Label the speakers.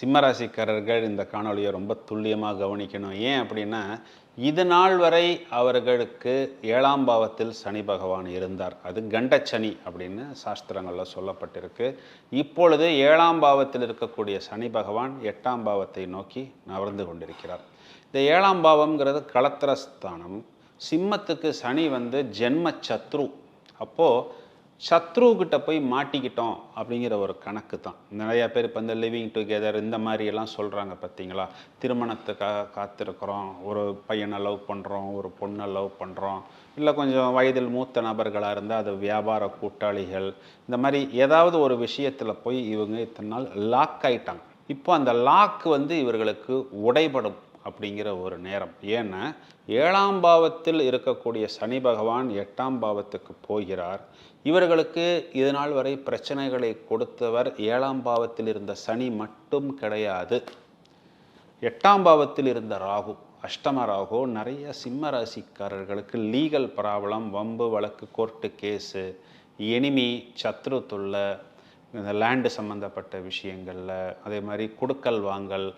Speaker 1: சிம்மராசிக்காரர்கள் இந்த காணொளியை ரொம்ப துல்லியமாக கவனிக்கணும். ஏன் அப்படின்னா இது நாள் வரை அவர்களுக்கு ஏழாம் பாவத்தில் சனி பகவான் இருந்தார். அது கண்டச்சனி அப்படின்னு சாஸ்திரங்களில் சொல்லப்பட்டிருக்கு. இப்பொழுது ஏழாம் பாவத்தில் இருக்கக்கூடிய சனி பகவான் எட்டாம் பாவத்தை நோக்கி நகர்ந்து கொண்டிருக்கிறார். இந்த ஏழாம் பாவம்ங்கிறது களத்திரஸ்தானம் சிம்மத்துக்கு சனி வந்து ஜென்ம சத்ரு. அப்போது சத்ருக்கிட்ட போய் மாட்டிக்கிட்டோம் அப்படிங்கிற ஒரு கணக்கு தான் நிறையா பேர் இப்போ இந்த லிவிங் டுகெதர் இந்த மாதிரியெல்லாம் சொல்கிறாங்க பார்த்தீங்களா திருமணத்துக்காக காத்திருக்கிறோம் ஒரு பையனை லவ் பண்ணுறோம் ஒரு பொண்ணை லவ் பண்ணுறோம் இல்லை கொஞ்சம் வயதில் மூத்த நபர்களாக இருந்தால் அது வியாபார கூட்டாளிகள் இந்த மாதிரி ஏதாவது ஒரு விஷயத்தில் போய் இவங்க இத்தனை நாள் லாக் ஆகிட்டாங்க இப்போ அந்த லாக் வந்து இவர்களுக்கு உடைபடும். அப்படிங்கிற ஒரு நேரம். ஏன்னா ஏழாம் பாவத்தில் இருக்கக்கூடிய சனி பகவான் எட்டாம் பாவத்துக்கு போகிறார். இவர்களுக்கு இதனால் வரை பிரச்சனைகளை கொடுத்தவர் ஏழாம் பாவத்தில் இருந்த சனி மட்டும் கிடையாது. எட்டாம் பாவத்தில் இருந்த ராகு அஷ்டம ராகு நிறைய சிம்ம ராசிக்காரர்களுக்கு லீகல் ப்ராப்ளம் வம்பு வழக்கு கோர்ட்டு கேஸு எனிமி சத்ரு தொல்லை இந்த லேண்டு சம்மந்தப்பட்ட விஷயங்களில் அதே மாதிரி கொடுக்கல் வாங்கல்